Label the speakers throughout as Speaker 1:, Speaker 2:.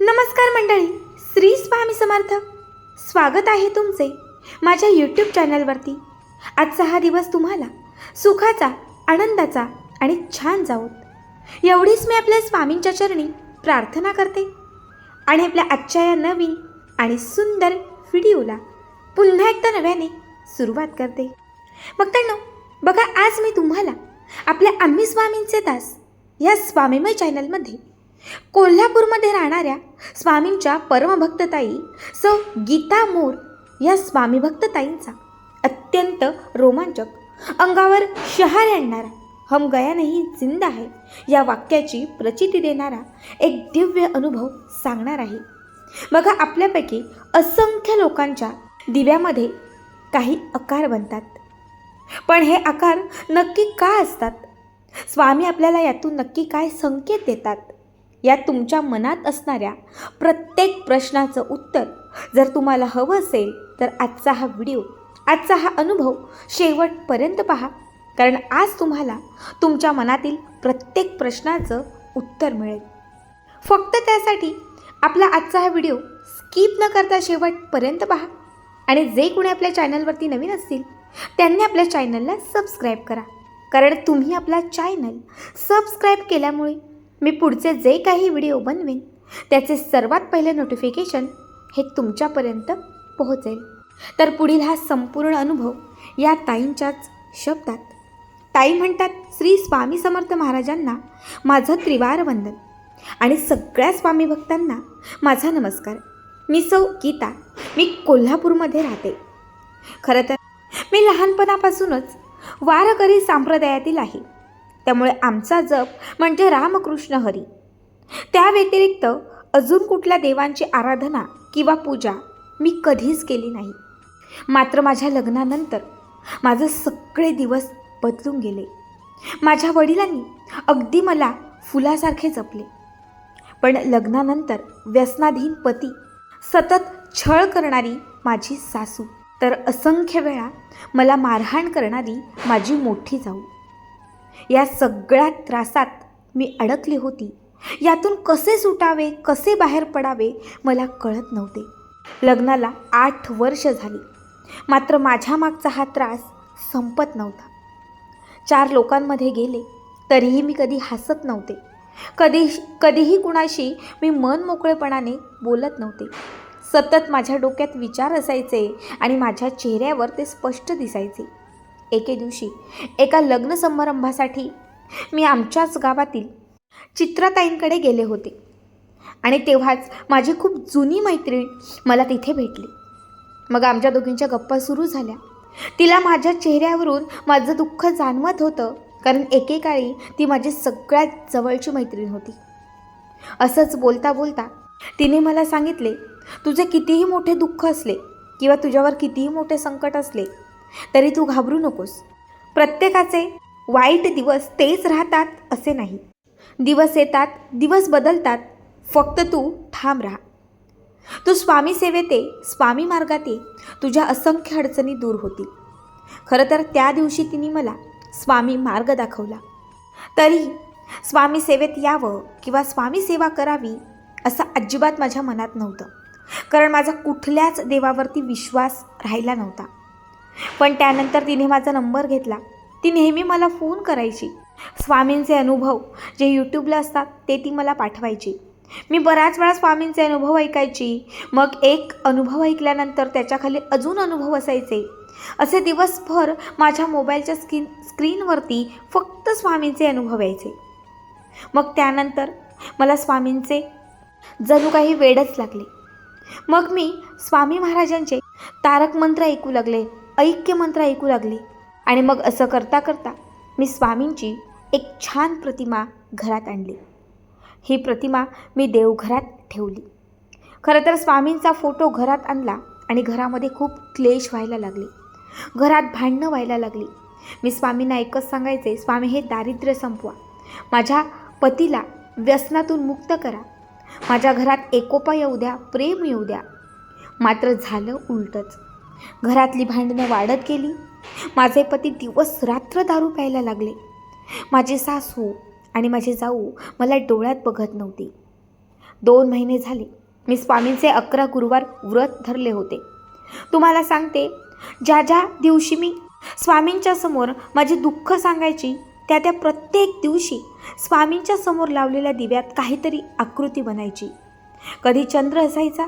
Speaker 1: नमस्कार मंडळी श्री स्वामी समर्थ. स्वागत आहे तुमचे माझ्या यूट्यूब चॅनलवरती आजचा हा दिवस तुम्हाला सुखाचा आनंदाचा आणि छान जाऊत एवढीच मी आपल्या स्वामींच्या चरणी प्रार्थना करते आणि आपल्या आजच्या या नवीन आणि सुंदर व्हिडिओला पुन्हा एकदा नव्याने सुरुवात करते. मग त्यांना बघा आज मी तुम्हाला आपल्या आम्ही स्वामींचे दास या स्वामीमय चॅनलमध्ये कोल्हापूरमध्ये राहणाऱ्या स्वामींच्या परमभक्तताई सौ गीता मोर या स्वामीभक्तताईंचा अत्यंत रोमांचक अंगावर शहार आणणारा हम गया नाही जिंदा आहे या वाक्याची प्रचिती देणारा एक दिव्य अनुभव सांगणार आहे. बघा आपल्यापैकी असंख्य लोकांच्या दिव्यामध्ये काही आकार बनतात. पण हे आकार नक्की का असतात? स्वामी आपल्याला यातून नक्की काय संकेत देतात? या तुमच्या मनात असणाऱ्या प्रत्येक प्रश्नाचं उत्तर जर तुम्हाला हवं असेल तर आजचा हा व्हिडिओ आजचा हा अनुभव शेवटपर्यंत पहा. कारण आज तुम्हाला तुमच्या मनातील प्रत्येक प्रश्नाचं उत्तर मिळेल. फक्त त्यासाठी आपला आजचा हा व्हिडिओ स्किप न करता शेवटपर्यंत पहा. आणि जे कोणी आपल्या चॅनलवरती नवीन असतील त्यांनी आपल्या चॅनलला सबस्क्राईब करा. कारण तुम्ही आपला चॅनल सबस्क्राईब केल्यामुळे मी पुढचे जे काही व्हिडिओ बनवेन त्याचे सर्वात पहिले नोटिफिकेशन हे तुमच्यापर्यंत पोहोचेल. तर पुढील हा संपूर्ण अनुभव या ताईंच्याच शब्दात. ताई म्हणतात श्री स्वामी समर्थ महाराजांना माझं त्रिवार वंदन आणि सगळ्या स्वामी भक्तांना माझा नमस्कार. मी सौ गीता. मी कोल्हापूरमध्ये राहते. खरं तर मी लहानपणापासूनच वारकरी संप्रदायातील आहे. त्यामुळे आमचा जप म्हणजे रामकृष्ण हरी. त्या व्यतिरिक्त अजून कुठल्या देवांची आराधना किंवा पूजा मी कधीच केली नाही. मात्र माझ्या लग्नानंतर माझे सगळे दिवस बदलून गेले. माझ्या वडिलांनी अगदी मला फुलासारखे जपले. पण लग्नानंतर व्यसनाधीन पती सतत छळ करणारी माझी सासू तर असंख्य वेळा मला मारहाण करणारी माझी मोठी जाऊ. या सगळ्या त्रासात मी अडकली होती. यातून कसे सुटावे कसे बाहेर पडावे मला कळत नव्हते. लग्नाला आठ वर्ष झाली. मात्र माझ्या मागचा हा त्रास संपत नव्हता. चार लोकांमध्ये गेले तरीही मी कधी हसत नव्हते. कधी कधीही कुणाशी मी मन मोकळेपणाने बोलत नव्हते. सतत माझ्या डोक्यात विचार असायचे आणि माझ्या चेहऱ्यावर ते स्पष्ट दिसायचे. एके दिवशी एका लग्न समारंभासाठी मी आमच्याच गावातील चित्राताईंकडे गेले होते. आणि तेव्हाच माझी खूप जुनी मैत्रीण मला तिथे भेटली. मग आमच्या दोघींच्या गप्पा सुरू झाल्या. तिला माझ्या चेहऱ्यावरून माझं दुःख जाणवत होतं कारण एकेकाळी ती माझी सगळ्यात जवळची मैत्रीण होती. असंच बोलता बोलता तिने मला सांगितले तुझे कितीही मोठे दुःख असले किंवा तुझ्यावर कितीही मोठे संकट असले तरी तू घाबरू नकोस. प्रत्येकाचे वाईट दिवस तेच राहतात असे नाही. दिवस येतात दिवस बदलतात फक्त तू ठाम राहा. तू स्वामी सेवेत ये स्वामी मार्गात ये तुझ्या असंख्य अडचणी दूर होतील. खरं तर त्या दिवशी तिने मला स्वामी मार्ग दाखवला. तरी स्वामी सेवेत यावं किंवा स्वामी सेवा करावी असं अजिबात माझ्या मनात नव्हतं. कारण माझा कुठल्याच देवावरती विश्वास राहिला नव्हता. पण त्यानंतर तिने माझा नंबर घेतला. ती नेहमी मला फोन करायची. स्वामींचे अनुभव जे यूट्यूबला असतात ते ती मला पाठवायची. मी बऱ्याच वेळा स्वामींचे अनुभव ऐकायची. मग एक अनुभव ऐकल्यानंतर त्याच्याखाली अजून अनुभव असायचे. असे दिवसभर माझ्या मोबाईलच्या स्क्रीन स्क्रीनवरती फक्त स्वामींचे अनुभव यायचे. मग त्यानंतर मला स्वामींचे जणू काही वेडच लागले. मग मी स्वामी महाराजांचे तारक मंत्र ऐकू लागले. ऐक्य मंत्र ऐकू लागले. आणि मग असं करता करता मी स्वामींची एक छान प्रतिमा घरात आणली. ही प्रतिमा मी देवघरात ठेवली. खरं तर स्वामींचा फोटो घरात आणला आणि घरामध्ये खूप क्लेश व्हायला लागले. घरात भांडणं व्हायला लागली. मी स्वामींना एकच सांगायचे स्वामी हे दारिद्र्य संपवा. माझ्या पतीला व्यसनातून मुक्त करा. माझ्या घरात एकोपा येऊ द्या प्रेम येऊ द्या. मात्र झालं उलटंच. घरातली भांडणं वाढत गेली. माझे पती दिवस रात्र दारू प्यायला लागले. माझी सासू आणि माझी जाऊ मला डोळ्यात बघत नव्हती. दोन महिने झाले. मी स्वामींचे अकरा गुरुवार व्रत धरले होते. तुम्हाला सांगते ज्या ज्या दिवशी मी स्वामींच्या समोर माझे दुःख सांगायची त्या त्या प्रत्येक दिवशी स्वामींच्या समोर लावलेल्या दिव्यात काहीतरी आकृती बनायची. कधी चंद्र असायचा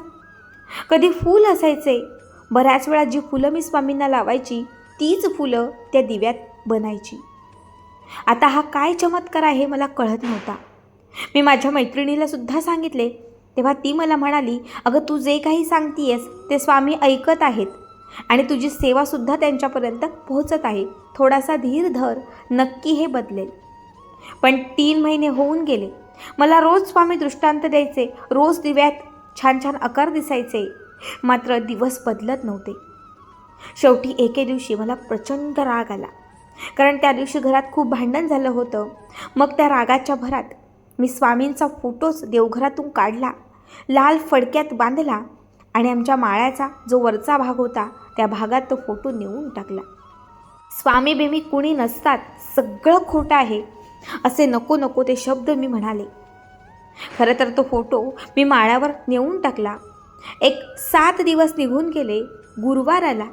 Speaker 1: कधी फूल असायचे बऱ्याच वेळा जी फुलं मी स्वामींना लावायची तीच फुलं त्या दिव्यात बनायची. आता हा काय चमत्कार आहे मला कळत नव्हता. मी माझ्या मैत्रिणीला सुद्धा सांगितले तेव्हा ती मला म्हणाली अगं तू जे काही सांगतीयस ते स्वामी ऐकत आहेत आणि तुझी सेवासुद्धा त्यांच्यापर्यंत पोहोचत आहे. थोडासा धीर धर नक्की हे बदलेल. पण तीन महिने होऊन गेले. मला रोज स्वामी दृष्टांत द्यायचे रोज दिव्यात छान छान आकार दिसायचे मात्र दिवस बदलत नव्हते. शेवटी एके दिवशी मला प्रचंड राग आला. कारण त्या दिवशी घरात खूप भांडण झालं होतं. मग त्या रागाच्या भरात मी स्वामींचा फोटोच देवघरातून काढला लाल फडक्यात बांधला आणि आमच्या माळ्याचा जो वरचा भाग होता त्या भागात तो फोटो नेऊन टाकला. स्वामी बेमी कुणी नसतात सगळं खोटं आहे असे नको नको ते शब्द मी म्हणाले. खरं तर तो फोटो मी माळ्यावर नेऊन टाकला. एक सात दिवस निघून गेले गुरुवार आला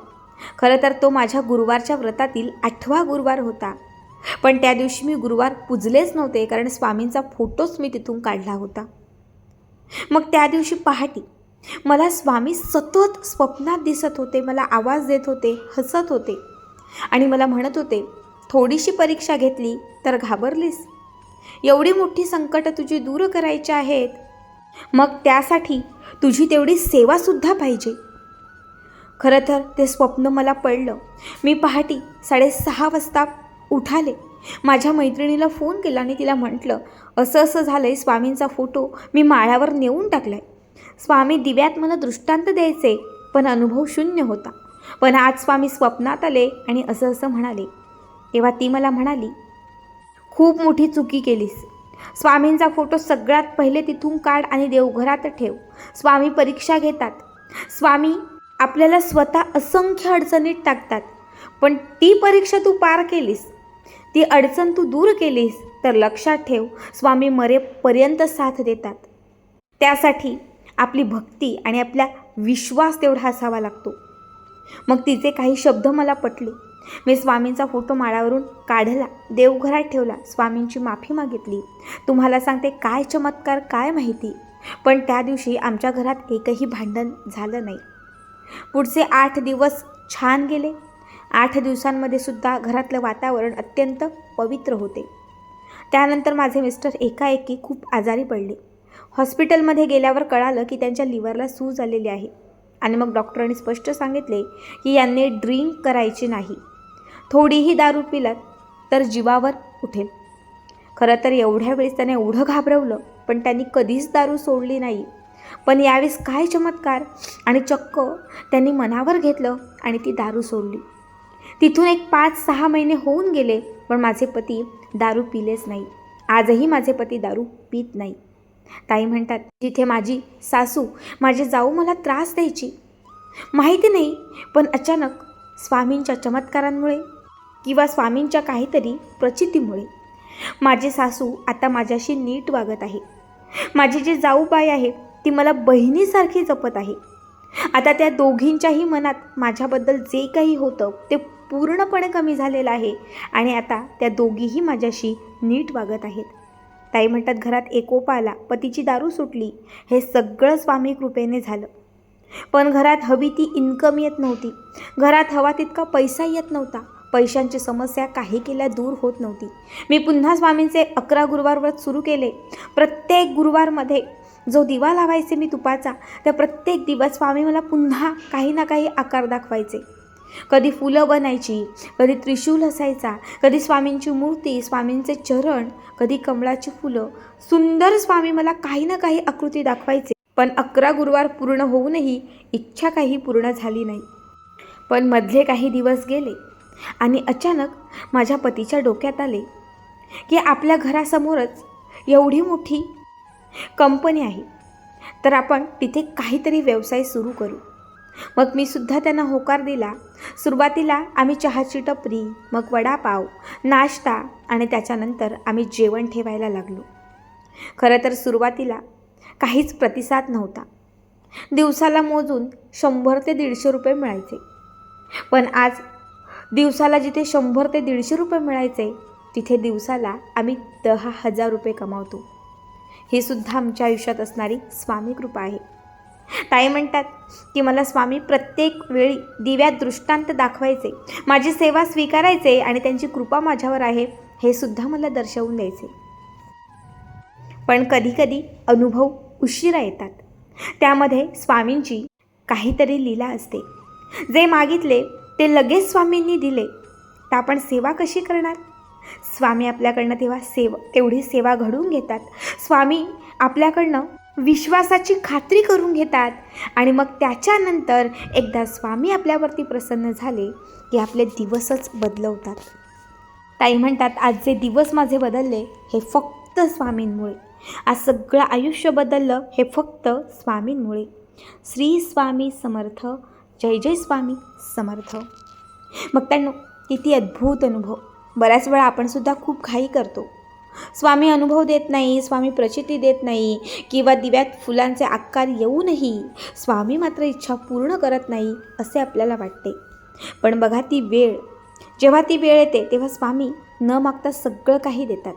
Speaker 1: खरं तर तो माझ्या गुरुवारच्या व्रतातील आठवा गुरुवार होता. पण त्या दिवशी मी गुरुवार पुजलेच नव्हते कारण स्वामींचा फोटोच मी तिथून काढला होता. मग त्या दिवशी पहाटे मला स्वामी सतत स्वप्नात दिसत होते मला आवाज देत होते हसत होते आणि मला म्हणत होते थोडीशी परीक्षा घेतली तर घाबरलीस. एवढी मोठी संकटं तुझी दूर करायची आहेत. मग त्यासाठी तुझी तेवढी सेवासुद्धा पाहिजे. खरं तर ते स्वप्न मला पडलं. मी पहाटे साडेसहा वाजता उठाले. माझ्या मैत्रिणीला फोन केला आणि तिला म्हटलं असं असं झालं आहे स्वामींचा फोटो मी माळ्यावर नेऊन टाकला आहे स्वामी दिव्यात मला दृष्टांत द्यायचे पण अनुभव शून्य होता. पण आज स्वामी स्वप्नात आले आणि असं असं म्हणाले. तेव्हा ती मला म्हणाली खूप मोठी चुकी केलीस. स्वामींचा फोटो सगळ्यात पहिले तिथून काढ आणि देवघरात ठेव. स्वामी परीक्षा घेतात. स्वामी आपल्याला स्वतः असंख्य अडचणीत टाकतात. पण ती परीक्षा तू पार केलीस. ती अडचण तू दूर केलीस तर लक्षात ठेव स्वामी मरेपर्यंत साथ देतात. त्यासाठी आपली भक्ती आणि आपला विश्वास तेवढा असावा लागतो. मग तिचे काही शब्द मला पटले. मी स्वामींचा फोटो माळावरून काढला देवघरात ठेवला स्वामींची माफी मागितली. तुम्हाला सांगते काय चमत्कार काय माहिती? पण त्या दिवशी आमच्या घरात एकही भांडण झालं नाही. पुढचे आठ दिवस छान गेले. आठ दिवसांमध्ये सुद्धा घरातलं वातावरण अत्यंत पवित्र होते. त्यानंतर माझे मिस्टर एकाएकी खूप आजारी पडले. हॉस्पिटलमध्ये गेल्यावर कळालं की त्यांच्या लिव्हरला सूज आलेली आहे. आणि मग डॉक्टरांनी स्पष्ट सांगितले की यांनी ड्रिंक करायची नाही. थोडीही दारू पिलात तर जीवावर उठेल. खरं तर एवढ्या वेळेस त्याने एवढं घाबरवलं पण त्यांनी कधीच दारू सोडली नाही. पण यावेळेस काय चमत्कार आणि चक्क त्यांनी मनावर घेतलं आणि ती दारू सोडली. तिथून एक पाच सहा महिने होऊन गेले पण माझे पती दारू पिलेच नाही. आजही माझे पती दारू पित नाही. ताई म्हणतात जिथे माझी सासू माझी जाऊ मला त्रास द्यायची. माहिती नाही पण अचानक स्वामींच्या चमत्कारांमुळे किंवा स्वामींच्या काहीतरी प्रचितीमुळे माझी सासू आता माझ्याशी नीट वागत आहे. माझी जी जाऊबाई आहे ती मला बहिणीसारखी जपत आहे. आता त्या दोघींच्याही मनात माझ्याबद्दल जे काही होतं ते पूर्णपणे कमी झालेलं आहे आणि आता त्या दोघीही माझ्याशी नीट वागत आहेत. ताई म्हणतात घरात एकोपा आला पतीची दारू सुटली. हे सगळं स्वामी कृपेने झालं. पण घरात हवी ती इन्कम येत नव्हती. घरात हवा तितका पैसा येत नव्हता. पैशांची समस्या काही केल्या दूर होत नव्हती. मी पुन्हा स्वामींचे अकरा गुरुवार व्रत सुरू केले. प्रत्येक गुरुवारमध्ये जो दिवा लावायचे मी तुपाचा त्या प्रत्येक दिवस स्वामी मला पुन्हा काही ना काही आकार दाखवायचे. कधी फुलं बनायची कधी त्रिशूल असायचा कधी स्वामींची मूर्ती स्वामींचे चरण कधी कमळाची फुलं. सुंदर स्वामी मला काही ना काही आकृती दाखवायचे पण अकरा गुरुवार पूर्ण होऊनही इच्छा काही पूर्ण झाली नाही. पण मधले काही दिवस गेले आणि अचानक माझ्या पतीच्या डोक्यात आले की आपल्या घरासमोरच एवढी मोठी कंपनी आहे तर आपण तिथे काहीतरी व्यवसाय सुरू करू. मग मी सुद्धा त्यांना होकार दिला. सुरुवातीला आम्ही चहाची टपरी मग वडापाव नाश्ता आणि त्याच्यानंतर आम्ही जेवण ठेवायला लागलो. खरं तर सुरुवातीला काहीच प्रतिसाद नव्हता. दिवसाला मोजून शंभर ते दीडशे रुपये मिळायचे. पण आज दिवसाला जिथे शंभर ते दीडशे रुपये मिळायचे तिथे दिवसाला आम्ही दहा हजार रुपये कमावतो. ही सुद्धा आमच्या आयुष्यात असणारी स्वामी कृपा आहे. ताई म्हणतात की मला स्वामी प्रत्येक वेळी दिव्यात दृष्टांत दाखवायचे माझी सेवा स्वीकारायचे आणि त्यांची कृपा माझ्यावर आहे हे सुद्धा मला दर्शवून द्यायचे. पण कधीकधी अनुभव उशिरा येतात. त्यामध्ये स्वामींची काहीतरी लीला असते. जे मागितले ते लगेच स्वामींनी दिले. तर आपण सेवा कशी करणार? स्वामी आपल्याकडनं तेव्हा सेव तेवढी सेवा घडवून घेतात. स्वामी आपल्याकडनं विश्वासाची खात्री करून घेतात. आणि मग त्याच्यानंतर एकदा स्वामी आपल्यावरती प्रसन्न झाले की आपले दिवसच बदलवतात. ताई म्हणतात आज जे दिवस माझे बदलले हे फक्त स्वामींमुळे. आज सगळं आयुष्य बदललं हे फक्त स्वामींमुळे. श्री स्वामी समर्थ जय जय स्वामी समर्थ. मग त्यांना किती अद्भुत अनुभव. बऱ्याच वेळा आपणसुद्धा खूप घाई करतो. स्वामी अनुभव देत नाही स्वामी प्रचिती देत नाही किंवा दिव्यात फुलांचे आकार येऊनही स्वामी मात्र इच्छा पूर्ण करत नाही असे आपल्याला वाटते. पण बघा ती वेळ. जेव्हा ती वेळ येते तेव्हा स्वामी न मागता सगळं काही देतात.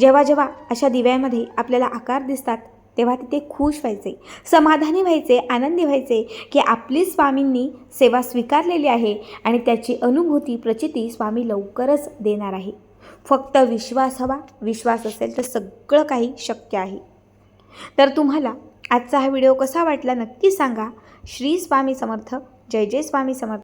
Speaker 1: जेव्हा जेव्हा अशा दिव्यामध्ये आपल्याला आकार दिसतात तेव्हा तिथे खुश व्हायचे समाधानी व्हायचे आनंदी व्हायचे की आपली स्वामींनी सेवा स्वीकारलेली आहे आणि त्याची अनुभूती प्रचिती स्वामी लवकरच देणार आहे. फक्त विश्वास हवा विश्वास असेल तर सगळं काही शक्य आहे. तर तुम्हाला आजचा हा व्हिडिओ कसा वाटला नक्की सांगा. श्री स्वामी समर्थ जय जय स्वामी समर्थ.